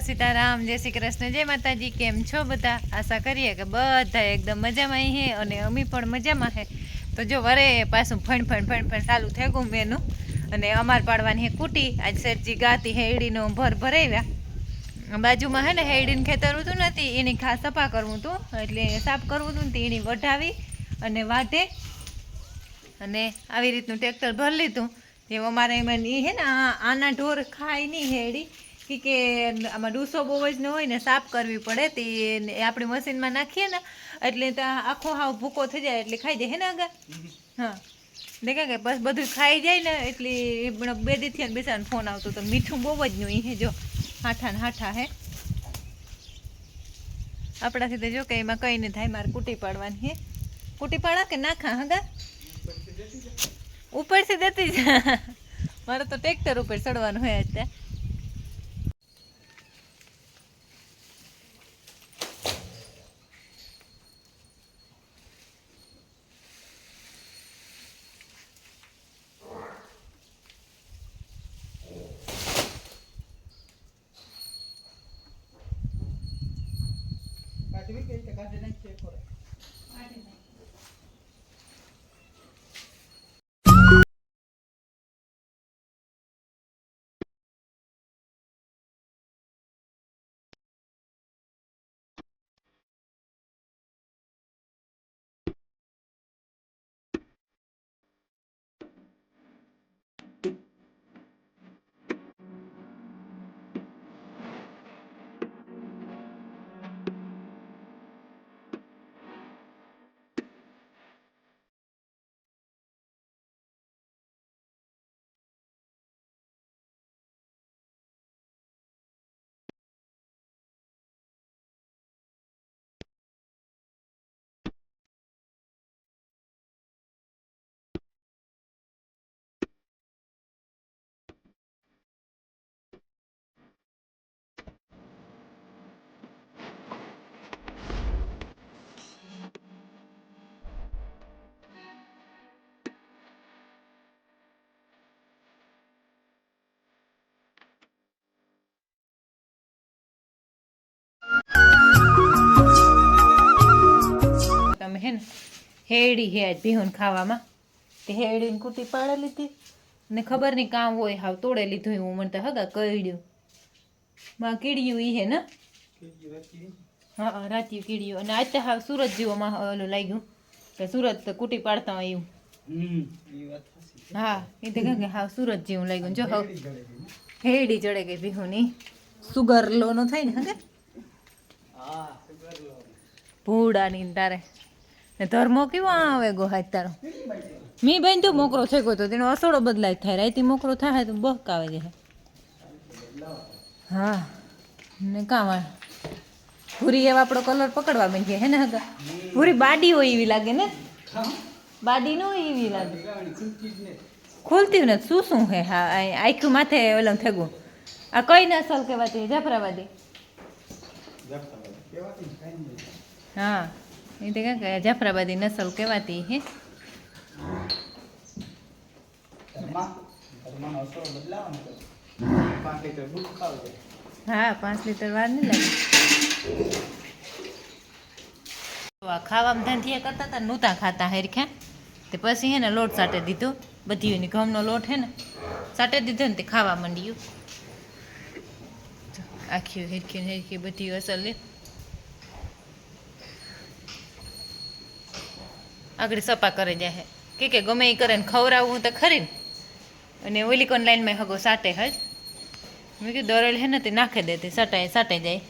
સીતારામ, જય શ્રી કૃષ્ણ, જય માતાજી, કેમ છો બધા? આશા કરીએ કે બધા એકદમ મજામાં હે અને અમી પણ મજામાં હે. તો જો વરે પાછું ફણ ફણ ફણ ફણ ચાલુ થઈ ગયું મેનું અને અમાર પાડવાની હે કુટી. આજ સરજી ગાતી હેડીનો ભર ભરાવ્યા બાજુમાં હે ને હેડીને ખેતર હતું નથી. એની ખાસ સફા કરવું હતું એટલે સાફ કરવું હતું એની વઢાવી અને વાઢે. અને આવી રીતનું ટ્રેક્ટર ભરી લીધું. એ અમારે એમાં એ હે ને આના ઢોર ખાય નહીં હેડી કે કે આમાં ડૂસો બહુ જ ન હોય ને સાફ કરવી પડે તે ને આપણે મશીનમાં નાખીએ ને એટલે ત્યાં આખો હાવ ભૂકો થઈ જાય એટલે ખાઈ જાય હે ને આગળ હા. દેખા કે બસ બધું ખાઈ જાય ને એટલે બે દીથી બેસાને ફોન આવતો તો મીઠું બહુ જ નહીં હે જો. હાઠા ને હાઠા હે. આપણાથી તો જો કે એમાં કંઈ નહીં થાય મારે કૂટી પાડવાની હે. કૂટી પાડા કે નાખા હગા ઉપરથી દેતી જા. મારે તો ટ્રેક્ટર ઉપર ચડવાનું હોય અત્યારે. તમે હેડી હે આજ ભીહુન ખાવામાં. તે હેડીને કૂટી પાડે લીધી. ને ખબર નહીં કામ હોય હાવ તોડે લીધું હું મને તો હગા કઈડ્યું માં કીડ્યું ઈ હે ને? હા રાત્યું કીડ્યું. અને આજ તો હાવ સુરત જેવો માં ઓલું લાગ્યું. કે સુરત તો કૂટી પાડતા હોય એવું. હા એ તો કે હાવ સુરત જેવું લાગ્યું જો હાવ. હેડી ચડે ગઈ ભીહુની. સુગર લોનો થાય ને હગે? ભૂડાની ને તારે. ને ધર્મો કેવો આવે ગો હાથ તારો? મી બેન તો મોકરો થઈ ગયો તો તેનો અસોડો બદલાય થાય. રાઈતી મોકરો થાય તો બહક આવે છે. હા ને આવે ભૂરી એવા આપણો કલર પકડવા માંડીએ હે ને હગા? ભૂરી બાડી હોય એવી લાગે ને? બાડી નો એવી લાગે. ખુલતી ને શું શું હે? હા આખું માથે ઓલમ થેગું. આ કઈ નસલ કહેવાતી જાફરાબાદી હા. એ તો કાંઈક જાફરાબાદી નસલ કહેવાતી હે. હા, પાંચ લીટર વાર નહીં લાગે. ખાવામાં ધાંધિયા કરતા હતા, નહોતા ખાતા હેરખ્યા તે પછી હે ને લોટ સાટે દીધો. બધી એની ઘઉંનો લોટ હે ને સાટે દીધો ને તે ખાવા માંડ્યું. આખી હેરખી હેરખી બધી અસર લે આગળ સપા કરે જાય કે કે ગમે એ કરે ને ખવડાવવું તો ખરી ને. અને ઓલી કોન લાઈનમાં હગો સાટે હજ. મેં કીધું દરેલ હે ને તે નાખી દે સટાય સાટે જાય.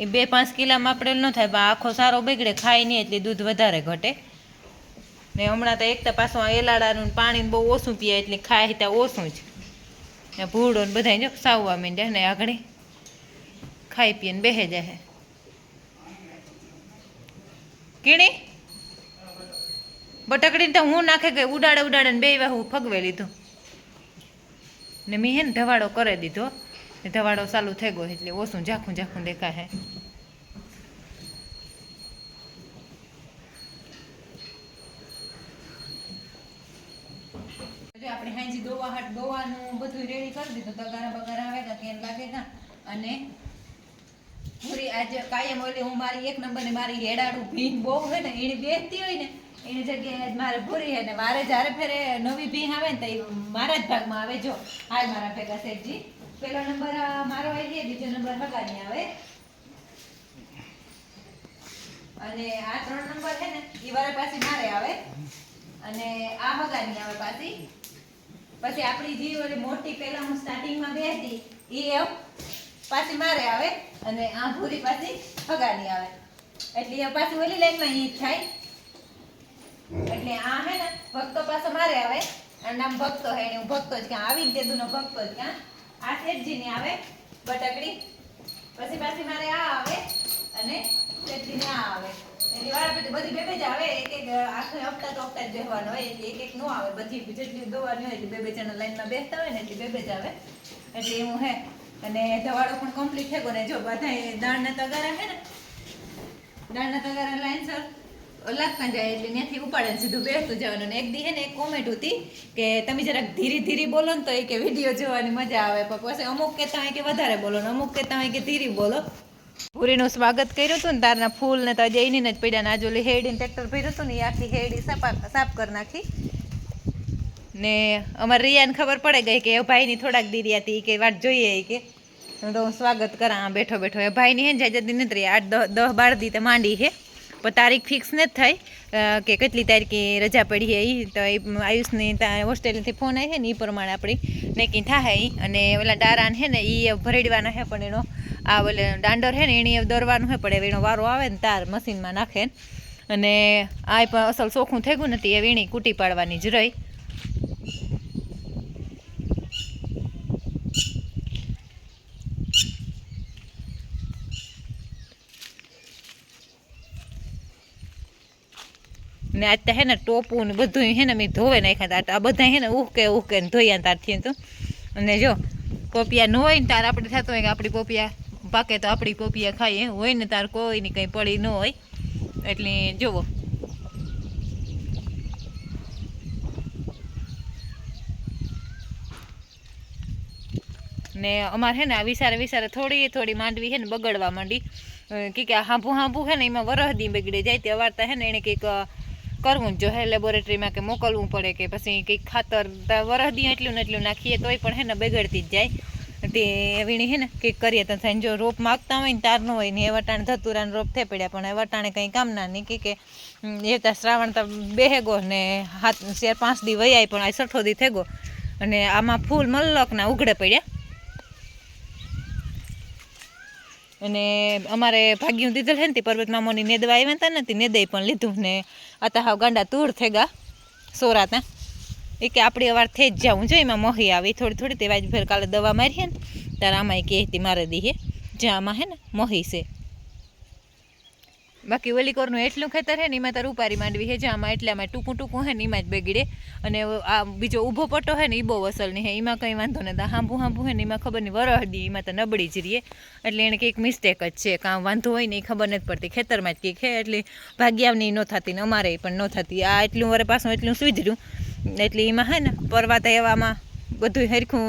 એ બે પાંચ કિલામાં આપણે ન થાય આખો સારો બગડે, ખાય નહીં એટલે દૂધ વધારે ઘટે. ને હમણાં તો એક તો પાછું આ એલાડાનું પાણી બહુ ઓછું પીએ એટલે ખાય ત્યાં ઓછું જ. ને ભૂડો ને બધા જો સાવવા માંડ્યા ને આગળ. ખાઈ પીએ ને બેહે જાય કીણી? બટકડીને તો હું નાખે કે ઉડાડે ઉડાડે ને બે હું ફગવે લીધું. ને મેં હે ને ધવાડો કરી દીધો. ને ધવાડો ચાલુ થઈ ગયો એટલે ઓછું ઝાખું ઝાખું દેખાય આપણે હાંજી દોવા હાટ દોવાનું બધું રેડી કરી દીધું. તગારા બગારા આવે કે કેમ લાગે કા અને પૂરી આજે કાયમ ઓલી હું મારી એક નંબર ને મારી હેડાડું ભીન બહુ હોય ને એની બેસતી હોય ને એની જગ્યાએ મારે પૂરી હે ને મારે જ્યારે ફેરે નવી ભીંગ આવે ને તો એ મારા જ ભાગમાં આવે. જો, હાલ મારા ભેગા શેઠજી. પેલો નંબર મારો આવી ગયો, બીજો નંબર હગાની આવે. અને આ ત્રણ નંબર છે ને, એ વારે પાછી મારે આવે. અને આ હગાની આવે પાછી. પછી આપણી જે ઓલી મોટી પેલા હું સ્ટાર્ટિંગમાં બે હતી, એ પાછી મારે આવે અને આ ભૂરી પાછી હગાની આવે. એટલે એ પાછી ઓલી લાઈનમાં એ થાય. એટલે આ હે ને ભક્તો પાસે મારે આવે. અને નામ ભક્તો હે હું ભક્તો જ ક્યાં? આવીને તે દુનો ભક્તો જ ક્યાં? આ શેઠજીની આવે બટકડી. પછી પાછી મારે આ આવે અને શેઠજીની આ આવે. એટલે વાળા પછી બધી બે બે જ આવે. એક એક આખો હપ્તા તો હપ્તા જ બેહવાનો હોય. એટલે એક એક નો આવે. બધી જેટલી દોવાની હોય એટલે બે બે જણા લાઈનમાં બેસતા હોય ને એટલે બે બે જ આવે. એટલે એવું હે અને ધવાડો પણ કમ્પ્લીટ થયો ને જો બધા દાળના તગારા હે ને. દાળના તગારા લાઈનસર લાગતા જાય એટલે ત્યાંથી ઉપાડે સીધું બેસતું જવાનું. એક દી ને એક કોમેન્ટ હતી કે તમે જરાક ધીરે ધીરે બોલો ને તો એ કે વીડિયો જોવાની મજા આવે. પણ પછી અમુક કહેતા હોય કે વધારે બોલો ને અમુક કહેતા હોય કે ધીરે બોલો. પૂરીનું સ્વાગત કર્યું હતું ને તારના ફૂલ ને તો જઈને જ પડ્યા ને આજુ હેડીને ટ્રેક્ટર ભર્યું હતું ને એ આખી હેડી સાફ સાફ કરી નાખી. ને અમારે રિયાને ખબર પડે ગઈ કે એ ભાઈની થોડાક દીરી હતી કે વાત જોઈએ કે. તો હું સ્વાગત કરા બેઠો બેઠો. એ ભાઈની હે ને નથી રહી આઠ, દહ દહ, બાર દી માંડી હે. પણ તારીખ ફિક્સ નથી થઈ. કે કેટલી તારીખે રજા પડી ઈ, તો એ આયુષની હોસ્ટેલથી ફોન આવી ને એ પ્રમાણે આપણી નેકી થાય અને ઓલા ડારાન હે ને એ ભરેડવાના હે પણ એનો આ ઓલે દાંડર હે ને એને દોરવાનું હે પણ એનો વારો આવે ને તાર મશીનમાં નાખે અને આ પણ અસલ ચોખ્ખું થઈ ગયું નથી એ વીણી કૂટી પાડવાની જ રહી. ને આજ હે ને ટોપું ને બધું હે ને મેં ધોવે નાખ્યા તા. આ બધા હે ને ઉહકે ઉહકે ને ધોયા તારથી તો. અને જો, પોપિયા ન હોય ને તાર આપણે થતું હોય કે આપણી પોપિયા પાકે તો આપણી પોપિયા ખાઈએ. હોય ને તાર કોઈની કંઈ પડી ન હોય. એટલે જુઓ ને અમારે હે ને આ વિસારે વિસારે થોડી થોડી માંડવી હે ને બગડવા માંડી. કે હાંભું હાંભું હે ને એમાં વરહદી બગડી. જાય તે વાર્તા હે ને એને કંઈક કરવું જો જોઈએ લેબોરેટરીમાં કે મોકલવું પડે કે પછી કંઈક ખાતર તા વરહદી એટલું ને એટલું નાખીએ તોય પણ હે ને બગડતી જ જાય. તે વીણી હે ને કંઈક કરીએ તો થાય જો રોપ માગતા હોય ને તાર ન હોય ને એ વટાણે ધતુરાને રોપ થઈ પડ્યા પણ એ વટાણે કંઈ કામના નહીં કે એ તો શ્રાવણ તો બેહેગો ને હાથ ચાર પાંચ દી વૈયાય પણ આ સઠો દી થઈ ગયો અને આમાં ફૂલ મલ્લકના ઉઘડે પડ્યા. અને અમારે ભાગ્યું દીધેલ હે ને તે, પર્વત મામોની નેદવા આવ્યા હતા ને તે નેદઈ પણ લીધું ને આ હાવ ગાંડા તૂર થઈ ગયા સોરાતા. એ કે આપણી અવાર થઈ જ જાઉં જોઈએ એમાં મોહી આવી થોડી થોડી તે વાજ ભેર કાલે દવા મારી ને ત્યારે આમાં એ કહેતી મારે દી હે જ્યાં આમાં હે ને, મોહી છે. બાકી ઓલી કોરનું એટલું ખેતર હે ને, એમાં તાર ઉપારી માંડવી હે, જ્યાં એટલામાં ટૂંકું ટૂંકું હે ને, એમાં જ બગીડે. અને આ બીજો ઊભો પટ્ટો હે ને એ બહુ અસલ નહીં હે. એમાં કંઈ વાંધો નથી હાંભું હાંભું હે ને, એમાં ખબર નહીં વરહદી એમાં તો નબળી જ રહીએ. એટલે એને કંઈક મિસ્ટેક જ છે. કાં વાંધો હોય ને એ ખબર નથી પડતી. ખેતરમાં જ કંઈક હે, એટલે ભાગ્યાવની ન થતી ને અમારે પણ ન થતી. આ એટલું વરે પાછું એટલું સુધર્યું. એટલે એમાં હે ને પરવાતા એવામાં બધું હરખું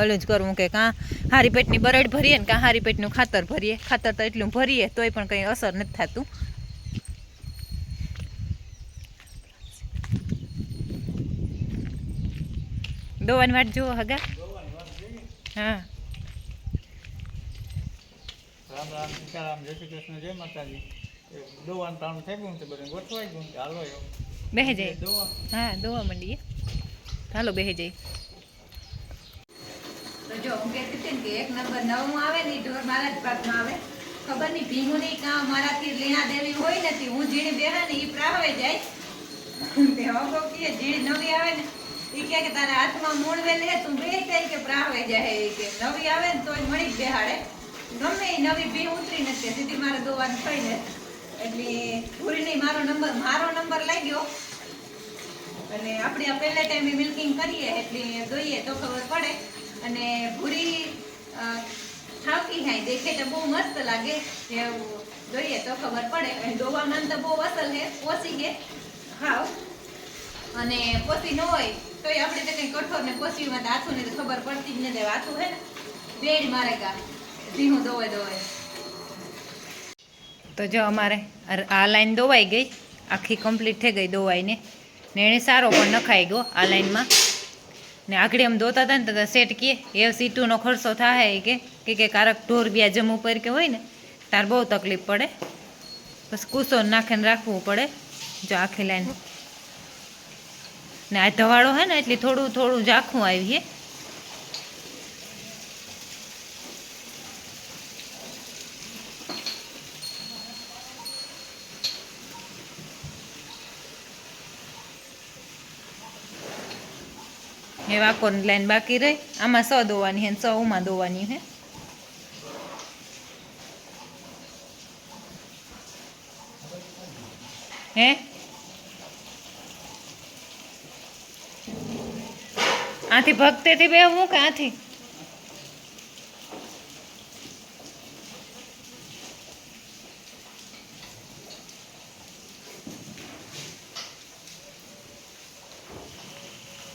ઓલું જ કરવું કે કાં હારી પેટની બરડ ભરીએ ને કાં હારી પેટનું ખાતર ભરીએ. ખાતર તો એટલું ભરીએ તોય પણ કંઈ અસર નથી થતું. દોવાની વાટ જુઓ હગા. હા. રામ રામ સીતારામ જય શ્રી કૃષ્ણ જય માતાજી. એ દોવાનું તાણું થઈ ગયું છે બધું ગોઠવાઈ ગયું છે હાલો એવો. બેહે જાય દોવા. હા દોવા મંડીએ. હાલો બેહે જઈ તો જો, હું કહેતી હતી ને કે એક નંબર નવું આવે ને ઢોર મારા જ ભાગમાં આવે. ખબર નહીં ભીંગું નહીં કાં મારાથી લેણા દેવી હોય નથી. હું જીણી બેહા ને એ પ્રાવે જાય. તે કહે જીણી નવી આવે ને એ કહે કે તારા હાથમાં મૂળવે લે તું બે કઈ કે પ્રાવે જાય. એ કે નવી આવે ને તોય મળી જ બેહાડે. ગમે નવી ભી ઉતરી નથી. સીધી મારે દોવાનું થઈ ને એટલે પૂરી મારો નંબર મારો નંબર લાગ્યો અને આપણે પહેલા ટાઈમે મિલ્કિંગ કરીએ, એટલે દોઈએ તો ખબર પડે. અને ભૂરી અ, થાય દેખે તો બહુ મસ્ત લાગે. એવું જોઈએ તો ખબર પડે. દોવામાં તો બહુ અસલ છે પોસી છે હાવ. અને પોસી ન હોય તોય આપણે તો કંઈ કઠોર ને પોસીમાં તો હાથું ને તો ખબર પડતી જ નથી. હાથું હે ને બેડ મારે કા ધીમું દોવે દોવે તો જો અમારે આ- આ લાઈન દોવાઈ ગઈ. આખી કમ્પ્લીટ થઈ ગઈ દોવાઈને. ને એણે સારો પણ નખાઈ ગયો આ લાઈનમાં. ને આગળ એમ દોતા હતા ને તો સેટ કે, એ સીટુનો ખર્ચો થાય કે. કે કે કારક ઢોર બ્યા જમ ઉપર કે હોય ને, તાર બહુ તકલીફ પડે. બસ કૂસો નાખીને રાખવું પડે, જો આખી લાઈન. ને આ ધવાળો હે ને એટલે થોડું થોડું ઝાખું આવીએ એ વાકોની લાઈન બાકી રહી? આમાં સ દોવાની હે સો ઉમાં દોવાની હે. હે? આથી ભક્તેથી બે હું આથી?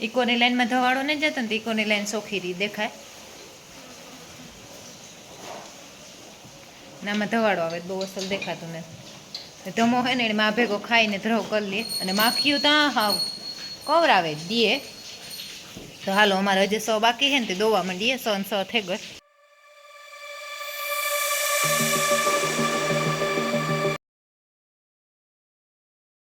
ઇકોની લાઈનમાં ધવાડો નહીં જતો ને તો ઇકોની લાઈન સોખી દેખાય. ને આમાં ધવાડો આવે, બહુ અસલ દેખાતું નથી. ધમો હોય ને એને માં ભેગો ખાઈને ધ્રવ કરી લે અને માખીયું ત્યાં હાવ કવરાવે દીએ. તો હાલો, અમારે હજી સો બાકી છે ને તે દોવા માંડીએ, સો ને સો થઈ ગઈ